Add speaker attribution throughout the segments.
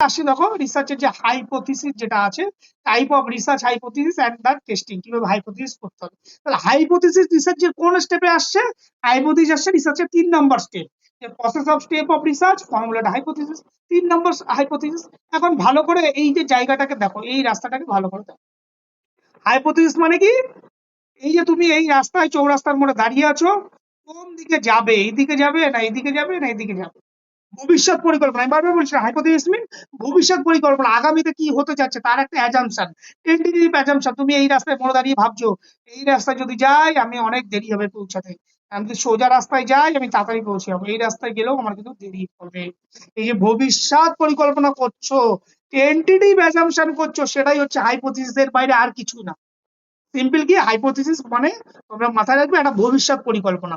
Speaker 1: আসি, দেখো রিসার্চের যে হাইপোথিসিস যেটা আছে type of research hypothesis and the testing কীভাবে হাইপোথিসিস করতে হবে। তাহলে হাইপোথিসিস রিসার্চের কোন স্টেপে আসছে? হাইপোথিসিস আসছে রিসার্চের তিন নম্বর step process of step of research ফর্মুলাটা হাইপোথিসিস তিন নম্বর হাইপোথিসিস এখন ভালো করে এই যে জায়গাটাকে দেখো, এই রাস্তাটাকে ভালো করে দেখো। হাইপোথিসিস মানে কি? এই যে তুমি এই রাস্তায়, চৌরাস্তার মোড়ে দাঁড়িয়ে আছো, কোন দিকে যাবে? এই দিকে যাবে না এইদিকে যাবে না এইদিকে যাবে? ভবিষ্যৎ পরিকল্পনা, আমি বারবার বলছি হাইপোথিসিস মিন ভবিষ্যৎ পরিকল্পনা, আগামীতে কি হতে যাচ্ছে তার একটা অ্যাজাম্পশন টেন্টেটিভ অ্যাজাম্পশন তুমি এই রাস্তায় মোড়ে দাঁড়িয়ে ভাবছ, এই রাস্তায় যদি যাই, আমি অনেক দেরি হবে পৌঁছাতে, আমি যদি সোজা রাস্তায় যাই, আমি তাড়াতাড়ি পৌঁছে যাব, এই রাস্তায় গেলেও আমার কিন্তু দেরি হবে। এই যে ভবিষ্যৎ পরিকল্পনা করছ টেন্টেটিভ অ্যাজাম্পশন করছ, সেটাই হচ্ছে হাইপোথিসিস এর বাইরে আর কিছু না। সিম্পল কি? হাইপোথিসিস মানে তোমরা মাথায় রাখবে একটা ভবিষ্যৎ পরিকল্পনা।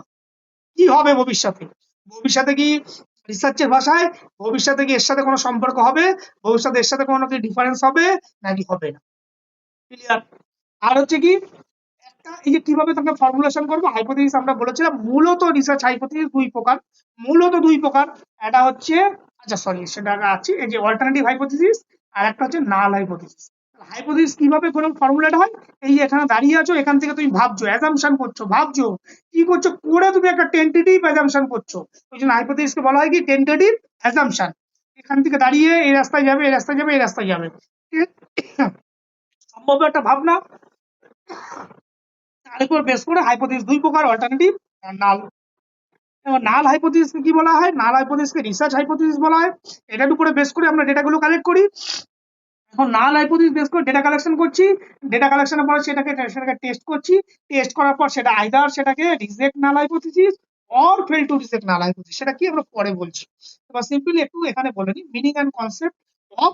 Speaker 1: কি হবে ভবিষ্যতে? ভবিষ্যতে কি রিসার্চের ভাষায় ভবিষ্যতে কি এর সাথে কোনো সম্পর্ক হবে? ভবিষ্যতে এর সাথে কোনো কি ডিফারেন্স হবে? নাকি হবে না? ক্লিয়ার আর হচ্ছে কি, একটা এই যে কীভাবে তোমরা ফর্মুলেশন করব হাইপোথিসিস আমরা বলেছিলাম, মূলত রিসার্চ হাইপোথিসিস দুই প্রকার। মূলত দুই প্রকার। একটা হচ্ছে আচ্ছা সরি সেটা আছে। এই যে অল্টারনেটিভ হাইপোথিসিস আর একটা হচ্ছে নাল হাইপোথিসিস হাইপোথিসিস কীভাবে কোনো ফর্মুলাটা হয়? এই এখানে দাঁড়িয়ে আছো, এখান থেকে তুমি ভাবছ অ্যাজাম্পশন করছ, ভাবছ, কি করছ? করে তুমি একটা টেন্টেটিভ অ্যাজাম্পশন করছ। ওই জন্য হাইপোথিসিসকে বলা হয় কি? টেন্টেটিভ অ্যাজাম্পশন এখান থেকে দাঁড়িয়ে এই রাস্তায় যাবে, এই রাস্তায় যাবে, এই রাস্তায় যাবে। সম্ভব একটা ভাবনা? তার উপর বেশ করে হাইপোথিসিস দুই প্রকার অল্টারনেটিভ নাল নাল হাইপোথিসিস কি বলা হয়? নাল হাইপোথিসিসকে রিসার্চ হাইপোথিসিস বলা হয়। এটার উপরে বেস করে আমরা ডেটাগুলো কালেক্ট করি। এখন নাল হাইপোথিসিস বেস করে ডেটা কালেকশন করছি ডেটা কালেকশনের পরে সেটাকে সেটাকে টেস্ট করছি টেস্ট করার পর সেটা আইদার সেটাকে reject null hypothesis or fail to reject null hypothesis সেটা কি আমরা পরে বলছি। এবার সিম্পলি একটু এখানে বলে নিই meaning and concept of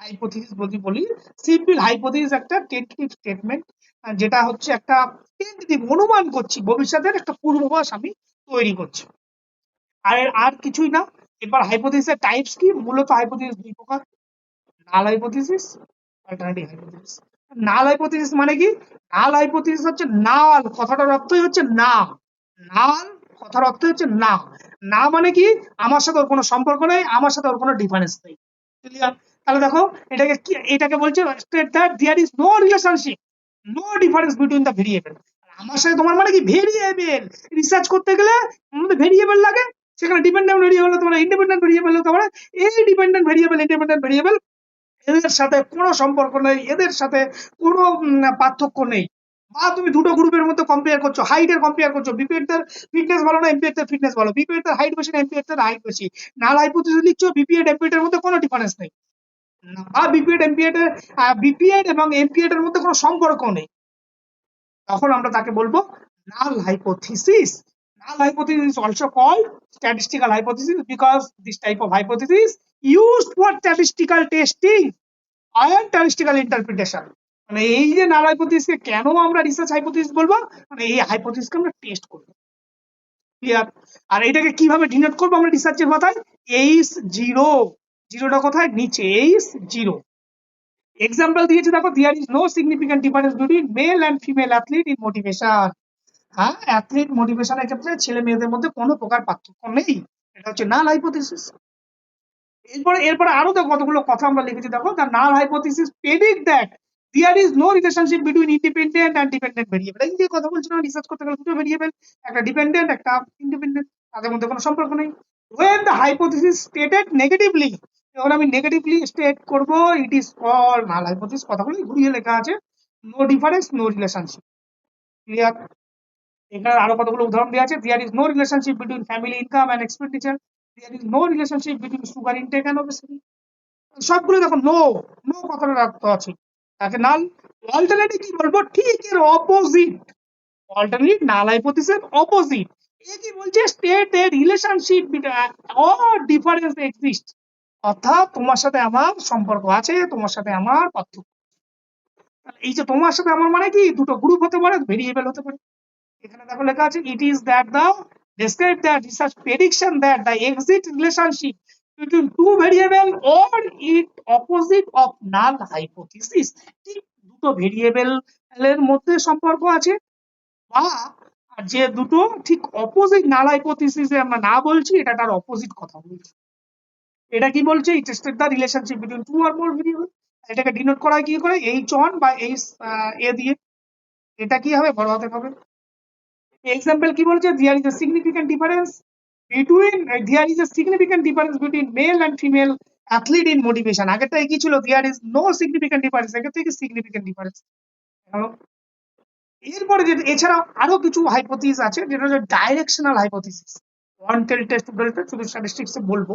Speaker 1: hypothesis যদি বলি সিম্পল হাইপোথিসিস একটা টেন্টেটিভ স্টেটমেন্ট যেটা হচ্ছে একটা টেন্টেটিভ অনুমান করছি, ভবিষ্যতের একটা পূর্বাভাস আমি তৈরি করছি। আর আর কিছুই না, এবার হাইপোথিসিসের টাইপস কি? মূলত হাইপোথিসিস দুই প্রকার। Null hypothesis alternative hypothesis null hypothesis মানে কি? নাল হাইপোথিসিস হচ্ছে নাল, কথাটার অর্থই হচ্ছে না নাল, কথার অর্থ হচ্ছে না না মানে কি? আমার সাথে ওর কোনো সম্পর্ক নেই, আমার সাথে ওর কোনো ডিফারেন্স নেই। ক্লিয়ার তাহলে দেখো, এটাকে কি, এটাকে বলছে state that there is no relationship no difference between the variable আমার সাথে তোমার মানে কি? ভেরিয়েবল রিসার্চ করতে গেলে আমাদের ভেরিয়েবল লাগে, সেখানে ডিপেন্ডেন্ট ভেরিয়েবল হতে পারে ইন্ডিপেন্ডেন্ট ভেরিয়েবল হতে পারে এই ডিপেন্ডেন্ট ভেরিয়েবল ইন্ডিপেন্ডেন্ট ভেরিয়েবল এদের সাথে কোনো সম্পর্ক নেই, এদের সাথে কোনো পার্থক্য নেই। বা তুমি দুটো গ্রুপের মধ্যে কম্পেয়ার করছ হাইটের কম্পেয়ার করছ বিপিএড ফিটনেস ভালো না এমপিএড ফিটনেস ভালো? বিপিএড হাইট বেশি না এমপিএড হাইট বেশি। নাল হাইপোথিসিস লিখছো বিপিএড এমপিএড এর মধ্যে কোনো ডিফারেন্স নেই। বা বিপিএড এমপিএড বিপিএড এবং এমপিএড এর মধ্যে কোনো সম্পর্ক নেই। তখন আমরা তাকে বলব null hypothesis null hypothesis is also statistical hypothesis because this type of hypothesis used for statistical testing and statistical interpretation. মানে এই যে নাল হাইপোথিসকে কেন আমরা রিসার্চ হাইপোথিস বলব? মানে এই হাইপোথিসকে আমরা টেস্ট করব। ক্লিয়ার আর এটাকে কীভাবে ডিনোট করব আমরা রিসার্চের মাথায় এইস জিরো জিরোটা কোথায়? নিচে এইস জিরো এক্সাম্পল দিয়েছে, দেখো there is no significant difference between male and female athlete in motivation হ্যাঁ অ্যাথলিট মোটিভেশনের ক্ষেত্রে ছেলে মেয়েদের মধ্যে কোনো প্রকার পার্থক্য নেই। এটা হচ্ছে নাল হাইপোথিসিস এরপরে এরপরে আরও তো কতগুলো কথা আমরা লিখেছি। দেখো the null hypothesis predict that there is no relationship between independent and dependent variable এই যে কথা বলছিলাম রিসার্চ করতে গেলে দুটো ভেরিয়েবল একটা ডিপেন্ডেন্ট একটা ইন্ডিপেন্ডেন্ট তাদের মধ্যে কোনো সম্পর্ক নেই। When the hypothesis stated negatively যখন আমি নেগেটিভলি স্টেট করব it is call null hypothesis কথাগুলো ঘুরিয়ে লেখা আছে। No difference no relationship clear এখানে আরও কতগুলো উদাহরণ দেওয়া আছে। There is no relationship between family income and expenditure সবগুলো দেখো নো নো কথাটা রাখতে আছে। তাকে নাল অল্টারনেটিভ কি বলব? ঠিক এর অপোজিট অল্টারনেটিভ নাল অপোজিট এ কি বলছে? State a relationship difference exist অর্থাৎ তোমার সাথে আমার সম্পর্ক আছে, তোমার সাথে আমার পার্থক্য। এই যে তোমার সাথে আমার মানে কি? দুটো গ্রুপ হতে পারে ভেরিয়েবল হতে পারে। এখানে দেখো লেখা আছে it is that the describe that research prediction that the exit relationship between two variable or it opposite of null hypothesis. ঠিক দুটো ভেরিয়েবল এর মধ্যে সম্পর্ক আছে, বা যে দুটো ঠিক অপোজিট নাল হাইপোথিসিসে আমরা না বলছি, এটা তার অপোজিট কথা বলছি। এটা কি বলছে? It tested the relationship between two or more variable এটাকে ডিনোট করা কি করে? এইচ ওয়ান বা এইচ এ দিয়ে। এটা কি হবে? বড় হাতে হবে। এক্সাম্পল কি বলছে? There is a significant difference between there is a significant difference between male and female athlete in motivation আগেরটাই কি ছিল? There is no significant difference এর থেকে সিগনিফিক্যান্ট ডিফারেন্স এরপরে যে, এছাড়াও আরও কিছু হাইপোথিস আছে, যেটা হচ্ছে directional hypothesis one tail test শুধু স্ট্যাটিস্টিক্স বলব।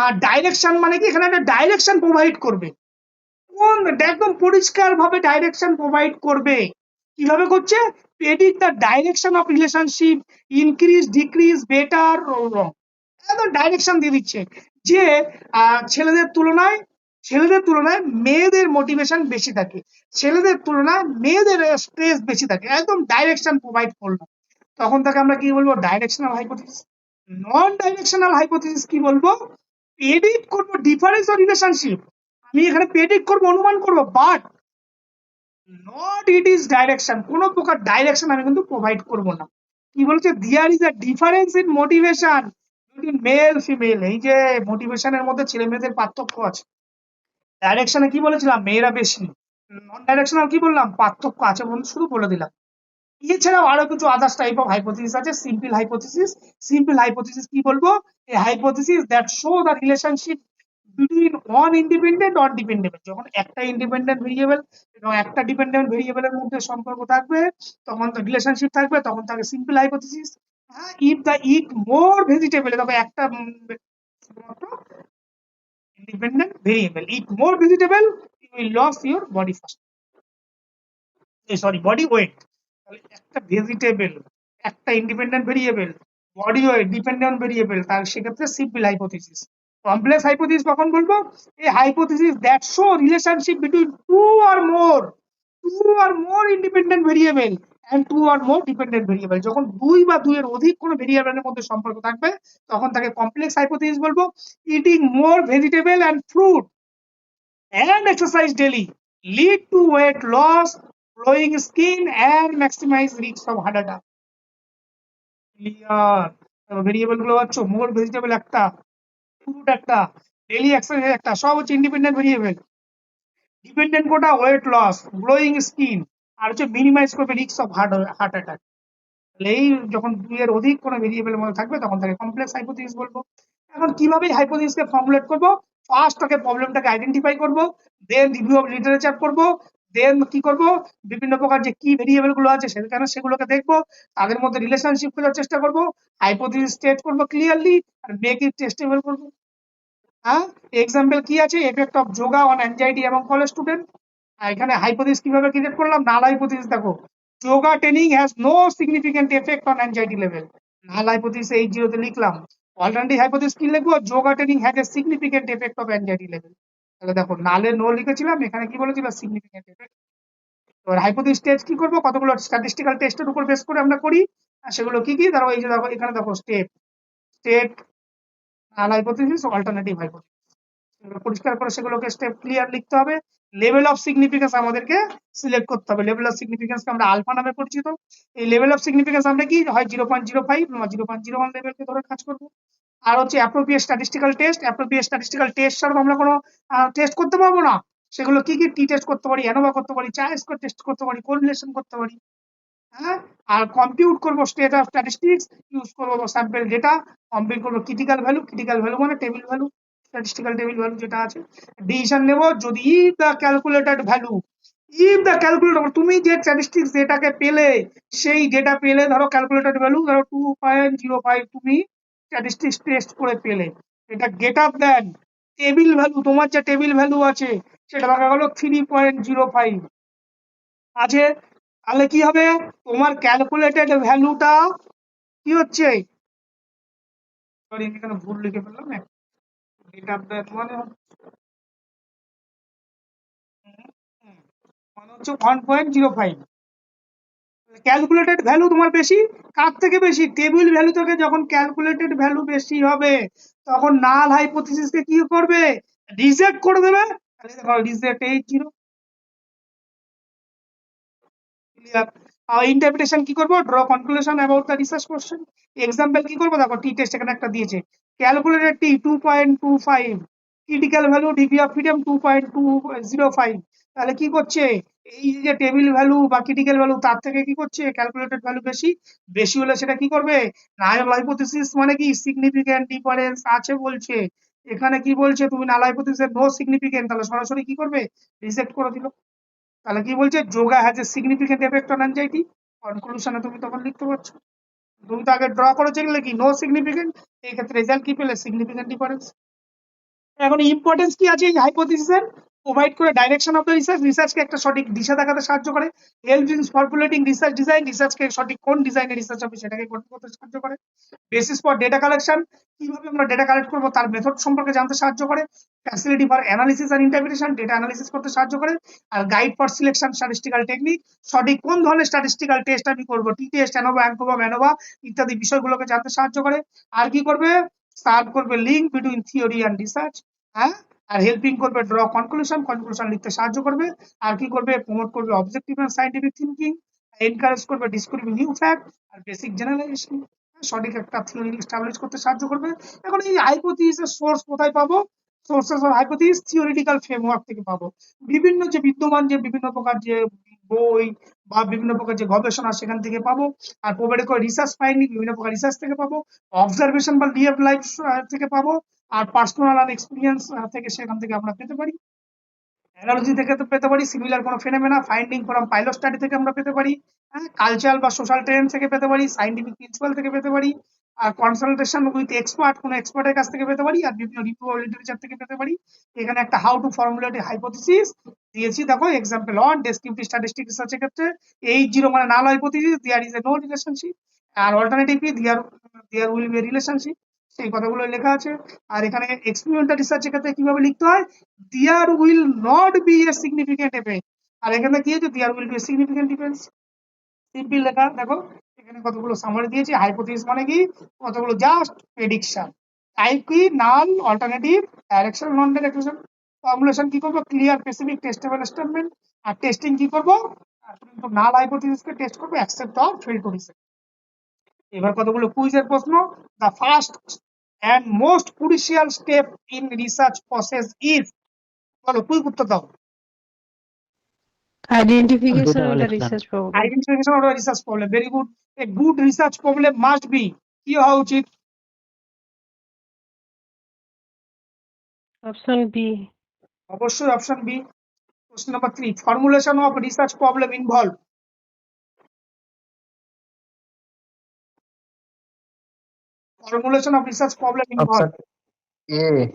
Speaker 1: আর ডাইরেকশন মানে কি? এখানে একটা ডাইরেকশন প্রোভাইড করবে। কোন, একদম পরিষ্কার ভাবে ডাইরেকশন প্রোভাইড করবে। কীভাবে করছে? Predict the direction of relationship increase decrease better wrong একদম ডাইরেকশন দিয়ে দিচ্ছে যে ছেলেদের তুলনায় ছেলেদের তুলনায় মেয়েদের মোটিভেশন বেশি থাকে। ছেলেদের তুলনায় মেয়েদের স্ট্রেস বেশি থাকে। একদম ডাইরেকশন প্রোভাইড করল। তখন তাকে আমরা কি বলব? Directional hypothesis non directional hypothesis কি বলব? প্রেডিক্ট করব ডিফারেন্স অফ রিলেশনশিপ আমি এখানে প্রেডিক্ট করব, অনুমান করব but not it is direction কোনো প্রকার ডাইরেকশন আমি কিন্তু প্রোভাইড করব না। কি বলছে? There is a difference in motivation male female এই যে মোটিভেশনের মধ্যে ছেলে মেয়েদের পার্থক্য আছে। ডাইরেকশনে কি বলেছিলাম? মেয়েরা বেশি। নন ডাইরেকশনাল কি বললাম? পার্থক্য আছে বন্ধু, শুধু বলে দিলাম। এছাড়াও আরও কিছু আদার্স টাইপ অফ হাইপোথিসিস আছে। সিম্পল হাইপোথিসিস সিম্পল হাইপোথিসিস কি বলব? A hypothesis that show the relationship independent যখন একটা ইন্ডিপেন্ডেন্ট ভেরিয়েবল এবং একটা ডিপেন্ডেন্ট ভেরিয়েবলের মধ্যে সম্পর্ক থাকবে তখন তো রিলেশনশিপ থাকবে তখন থাকে simple if the it more vegetable তবে একটা শুধুমাত্র independent variable. Eat more vegetable, you will lose your sorry body weight তাহলে একটা ভেজিটেবল একটা independent variable body weight dependent variable তার সেক্ষেত্রে সিম্পল হাইপোথিসিস কমপ্লেক্স হাইপোথিস কখন বলব এই hypothesis that show relationship between two or more two or more independent variable and two or more dependent variable যখন দুই বা দুইয়ের অধিক কোনো ভেরিয়েবলের মধ্যে সম্পর্ক থাকবে তখন তাকে কমপ্লেক্স হাইপোথিসিস বলব eating more vegetable and fruit and exercise daily lead to weight loss, glowing skin, and maximize risks of heart attack. Clear. ভেরিয়েবলগুলো হচ্ছে মোর ভেজিটেবল একটা ফ্রুট একটা ডেলি এক্সারসাইজ একটা, সব হচ্ছে ইন্ডিপেন্ডেন্ট ভেরিয়েবল ডিপেন্ডেন্ট কোটা weight loss glowing skin আর হচ্ছে মিনিমাইজ করবে risk of heart heart attack তাহলে এই যখন দুইয়ের অধিক কোনো ভেরিয়েবলের মধ্যে থাকবে, তখন তাকে কমপ্লেক্স হাইপোথিসিস বলব। এখন কীভাবে হাইপোথিসিসকে ফর্মুলেট করব? ফার্স্ট তাকে প্রবলেমটাকে আইডেন্টিফাই করব দেন রিভিউ অফ লিটারেচার করব দেন কি করব? বিভিন্ন প্রকার যে কি ভেরিয়েবলগুলো আছে সেখানে সেগুলোকে দেখব? তাদের মধ্যে রিলেশনশিপ খোঁজার চেষ্টা করব। হাইপোথিসিস স্টেট করব ক্লিয়ারলি আর মেক ইট টেস্টেবল করব। হ্যাঁ এক্সাম্পল কি আছে? Effect of yoga on anxiety এবং কলেজ স্টুডেন্ট এখানে হাইপোথিস কীভাবে ক্রিয়েট করলাম? নাল হাইপোথিস দেখো। Yoga training has no significant effect on anxiety level null hypothesis এই জিরোতে লিখলাম। অল্টারনেটিভ হাইপোথিস কি লিখব? Yoga training has a significant effect of anxiety level তাহলে দেখো, নালে নো লিখেছিলাম, এখানে কি বলেছিল? সিগনিফিকেন্ট এফেক্ট এবার হাইপোথিস টেস্ট কি করব? কতগুলো স্ট্যাটিস্টিক্যাল টেস্টের উপর বেস করে আমরা করি? সেগুলো কি কি? ধরো এই যে দেখো, এখানে দেখো step state null hypothesis alternative hypothesis এগুলো পরিষ্কার করে সেগুলোকে স্টেপ ক্লিয়ার লিখতে হবে। লেভেল অফ সিগনিফিকেন্স আমাদেরকে সিলেক্ট করতে হবে। লেভেল অফ সিগনিফিকেন্সকে আমরা আলফা নামে পরিচিত। এই লেভেল অফ সিগনিফিকেন্স আমরা কি? হয় জিরো পয়েন্ট জিরো ফাইভ বা জিরো পয়েন্ট জিরো ওয়ান লেভেলকে ধরে কাজ করব। আর হচ্ছে appropriate statistical test appropriate statistical test ছাড়াও আমরা কোনো টেস্ট করতে পারব না। সেগুলো কি কি টি টেস্ট করতে পারি অ্যানোভা করতে পারি স্কোর টেস্ট করতে পারি কোরিলেশন করতে পারি হ্যাঁ? আর কম্পিউট করব স্টেট অফ স্ট্যাটিস্টিক্স ইউজ করব স্যাম্পল ডেটা কম্পিউট করব ক্রিটিক্যাল ভ্যালু ক্রিটিক্যাল ভ্যালু মানে table value statistical table value যেটা আছে ডিসিশন নেব যদি if the calculated value if the calculator তুমি যে স্ট্যাটিস্টিক্স ডেটাকে পেলে, সেই ডেটা পেলে ধরো ক্যালকুলেটেড ভ্যালু ধরো টু পয়েন্ট জিরো ফাইভ তুমি স্ট্যাটিস্টিক্স টেস্ট করে পেলে। এটা গেটার দেন। টেবিল ভ্যালু তোমার যে টেবিল ভ্যালু আছে, সেটা দেখা গেলো থ্রি পয়েন্ট জিরো ফাইভ আছে তাহলে কি হবে? তোমার ক্যালকুলেটেড ভ্যালুটা কি হচ্ছে? সরি এখানে ভুল লিখে ফেললাম গেটার দেন মানে মানে হচ্ছে one point zero five calculated value তোমার বেশি? কার থেকে বেশি? টেবিল ভ্যালু থেকে যখন ক্যালকুলেটেড ভ্যালু বেশি হবে, তখন নাল হাইপোথিসিসকে কি করবে? রিজেক্ট করে দেবে। দেখো রিজেক্ট এইট জিরো ইন্টারপ্রিটেশন কি করব? Draw conclusion about the research question example কি করব? দেখো টি টেস্ট এখানে একটা দিয়েছে। Calculated T two point two five critical value degree of freedom two point two zero five তাহলে কি করছে? এই যে টেবিল ভ্যালু বা ক্রিটিক্যাল ভ্যালু তার থেকে কি করছে? ক্যালকুলেটেড ভ্যালু বেশি। বেশি হলে সেটা কি করবে? নাল হাইপোথিসিস মানে কি? সিগনিফিক্যান্ট ডিফারেন্স আছে বলছে। এখানে কি বলছে? তুমি নাল হাইপোথিসিসের নো সিগনিফিক্যান্ট তাহলে সরাসরি কি করবে? রিজেক্ট করে দিল। তাহলে কি বলছে? Yoga has a significant effect on anxiety কনক্লুশনে তুমি তখন লিখতে পারছ। তুমি তো আগে ড্র করেছ এগুলো কি? নো সিগনিফিক্যান্ট এই ক্ষেত্রে রেজাল্ট কি পেলে? সিগনিফিক্যান্ট ডিফারেন্স এখন ইম্পর্টেন্স কি আছে এই হাইপোথিসিসের প্রোভাইড করে ডাইরেকশন অফ দ্য রিসার্চ রিসার্চকে একটা সঠিক দিশা দেখাতে সাহায্য করে। Help in formulating research design রিসার্চকে সঠিক কোন ডিজাইনে রিসার্চ হবে সেটাকে গঠন করতে সাহায্য করে। বেসিস ফর ডেটা কালেকশন কীভাবে আমরা ডেটা কালেক্ট করব তার মেথড সম্পর্কে জানতে সাহায্য করে। Facility for analysis and interpretation data analysis করতে সাহায্য করে। আর guide for selection statistical technique সঠিক কোন ধরনের স্ট্যাটিস্টিক্যাল টেস্ট আমি করব T test ANOVA ANCOVA MANOVA ইত্যাদি বিষয়গুলোকে জানতে সাহায্য করে। আর কি করবে? সার্ভ করবে link between theory and research হ্যাঁ? আর হেল্পিং করবে ড্র কনক্লুশন কনক্লুশন লিখতে সাহায্য করবে। আর কি করবে? প্রমোট করবে objective and scientific thinking encourage করবে ডিসক্রিভিং নিউ ফ্যাক্ট আর বেসিক জেনারেশন সঠিক একটা থিওরি এস্টাবলিশ করতে সাহায্য করবে। এখন এই হাইপোথিসিসের সোর্স কোথায় পাবো? Sources of hypothesis theoretical framework থেকে পাবো। বিভিন্ন যে বিদ্যমান যে বিভিন্ন প্রকার যে বই বা বিভিন্ন প্রকার যে গবেষণা সেখান থেকে পাবো। আর প্রোভাইড করে রিসার্চ ফাইন্ডিং বিভিন্ন প্রকার রিসার্চ থেকে পাবো। অবজারভেশন বা রিয়েল লাইফ থেকে পাবো। আর পার্সোনাল আর এক্সপিরিয়েন্স থেকে সেখান থেকে আমরা পেতে পারি। অ্যানালজি থেকে তো পেতে পারি সিমিলার কোনো phenomena finding from pilot study থেকে আমরা পেতে পারি। হ্যাঁ কালচারাল বা সোশ্যাল ট্রেন্ড থেকে পেতে পারি সাইন্টিফিক প্রিন্সিপাল থেকে পেতে পারি। আর কনসালটেশন উইথ এক্সপার্ট কোনো এক্সপার্টের কাছ থেকে পেতে পারি আর বিভিন্ন রিভিউ লিটারেচার থেকে পেতে পারি। এখানে একটা হাউ টু ফর্মুলেট হাইপোথিসিস দিয়েছি। দেখো এক্সাম্পল অন ডেসক্রিপটিভ স্ট্যাটিস্টিক রিসার্চের ক্ষেত্রে। এইট জিরো মানে null hypothesis there is a no relationship R alternatively there there will be relationship সেই কথাগুলো লেখা আছে। আর এখানে এক্সপেরিমেন্টাল রিসার্চের ক্ষেত্রে কীভাবে লিখতে হয়? There will not be a significant effect আর এখানে কি আছে? There will be a significant difference simple লেখা, দেখো। এখানে কতগুলো সামারি দিয়েছি? হাইপোথিস মানে কি? কতগুলো? জাস্ট প্রেডিকশন টাইপ কি null alternative direction non direction formulation কি করব? ক্লিয়ার স্পেসিফিক টেস্টেবল স্টেটমেন্ট আর টেস্টিং কি করব? নাল হাইপোথিসকে টেস্ট করব accept or fail to reject এবার কতগুলো? কুইজের প্রশ্ন। The first and most crucial step in research process is বলো কুইক উত্তর দাও।
Speaker 2: Identification of the research problem.
Speaker 1: Identification of research problem very good a good research problem must be কি হওয়া উচিত
Speaker 2: Option B.
Speaker 1: অবশ্যই option B question number three formulation of research problem involve formulation of research problem involved
Speaker 3: Option A.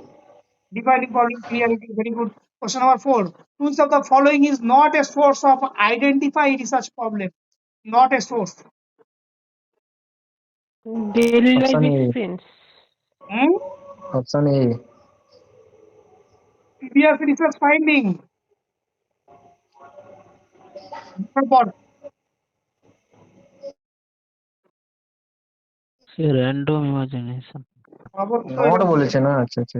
Speaker 1: defining problem clearly very good question number four which of the following is not a source of identify research problem not a source
Speaker 2: Daily life
Speaker 3: Option A.
Speaker 2: experience.
Speaker 1: hmm?
Speaker 3: Option A.
Speaker 1: previous research finding পর
Speaker 4: সে random imagination
Speaker 3: note বলেছে না আচ্ছা আচ্ছা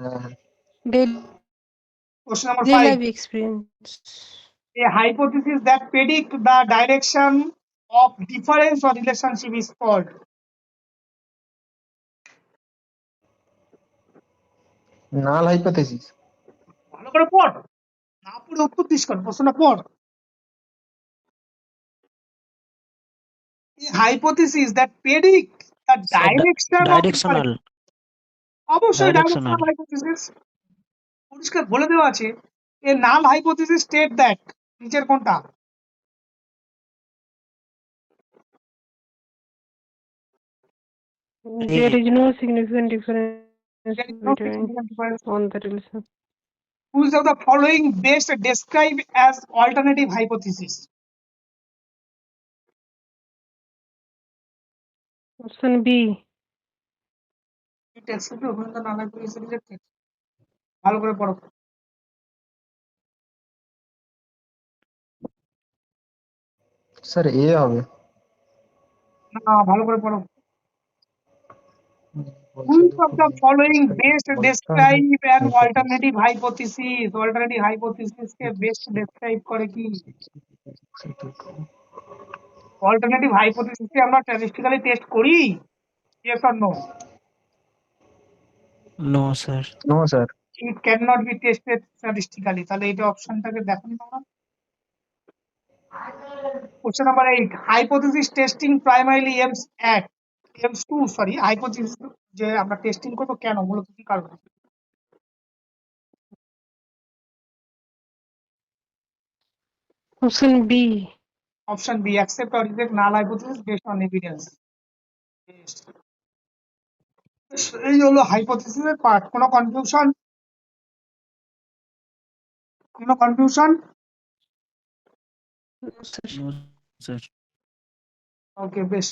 Speaker 3: হ্যাঁ হ্যাঁ।
Speaker 2: Daily
Speaker 1: question number five
Speaker 2: experience.
Speaker 1: a hypothesis that predict the direction of difference or relationship is called
Speaker 3: null hypothesis
Speaker 1: ভালো করে পড় না পড়ে উত্তর দিস কর প্রশ্নটা পড় hypothesis that predict the direction অবশ্যই
Speaker 4: Directional.
Speaker 1: ডাইরেকশনাল হাইপোথিসিস পরিষ্কার বলে দেওয়া আছে a null hypothesis state that নিচের কোনটা
Speaker 2: There is no significant difference on the relation.
Speaker 1: Which of the following best describe as alternative hypothesis?
Speaker 2: Option B.
Speaker 1: It accepted when the null hypothesis is rejected. ভালো করে পড়ো
Speaker 3: sir এ হবে
Speaker 1: না ভালো করে পড়ো Which of the following best describe an alternative hypothesis? Alternative hypothesis K best describe করে কি? Alternative hypothesis কে আমরা statistically test করি? Yes or no?
Speaker 4: No sir
Speaker 3: no sir
Speaker 1: It can not be tested statistically তাহলে এটা অপশনটাকে দেখুন তোমরা। Question number eight hypothesis testing primarily aims at aims to sorry hypothesis যে আমরা টেস্টিং করব কেন মূলত কি কারণে?
Speaker 2: Option B.
Speaker 1: Option B accept or reject null hypothesis based on evidence এই হলো হাইপোথিসিসের পার্ট কোনো কনফিউশন কোনো confusion
Speaker 2: No, sir.
Speaker 4: No sir
Speaker 1: okay বেশ